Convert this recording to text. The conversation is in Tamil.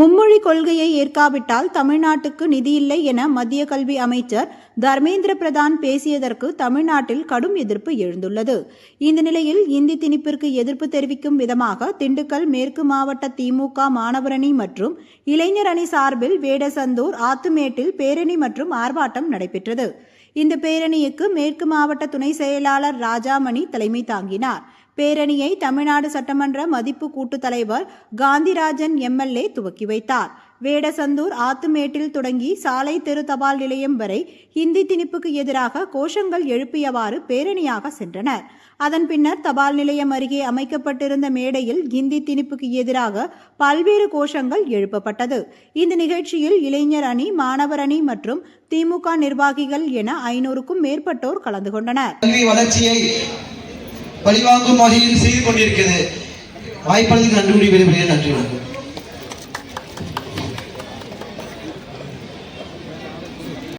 மும்மொழி கொள்கையை ஏற்காவிட்டால் தமிழ்நாட்டுக்கு நிதியில்லை என மத்திய கல்வி அமைச்சர் தர்மேந்திர பிரதான் பேசியதற்கு தமிழ்நாட்டில் கடும் எதிர்ப்பு எழுந்துள்ளது. இந்த நிலையில் இந்தி திணிப்பிற்கு எதிர்ப்பு தெரிவிக்கும் விதமாக திண்டுக்கல் மேற்கு மாவட்ட திமுக மாணவரணி மற்றும் இளைஞர் அணி சார்பில் வேடசந்தூர் ஆத்துமேட்டில் பேரணி மற்றும் ஆர்ப்பாட்டம் நடைபெற்றது. இந்த பேரணிக்கு மேற்கு மாவட்ட துணை செயலாளர் ராஜாமணி தலைமை தாங்கினார். பேரணியை தமிழ்நாடு சட்டமன்ற மதிப்பு கூட்டுத் தலைவர் காந்திராஜன் எம்எல்ஏ துவக்கி வைத்தார். வேடசந்தூர் ஆத்துமேட்டில் தொடங்கி சாலை தெரு தபால் நிலையம் வரை ஹிந்தி திணிப்புக்கு எதிராக கோஷங்கள் எழுப்பியவாறு பேரணியாக சென்றனர். அதன் பின்னர் தபால் நிலையம் அருகே அமைக்கப்பட்டிருந்த மேடையில் ஹிந்தி திணிப்புக்கு எதிராக பல்வேறு கோஷங்கள் எழுப்பப்பட்டது. இந்த நிகழ்ச்சியில் இளைஞர் அணி மாணவர் அணி மற்றும் திமுக நிர்வாகிகள் என ஐநூறுக்கும் மேற்பட்டோர் கலந்து கொண்டனர். பழிவாங்கும் வகையில் செய்து கொண்டிருக்கிறது. வாய்ப்பளித்து நன்றி விரும்புகிறேன் நன்றி வணக்கம்.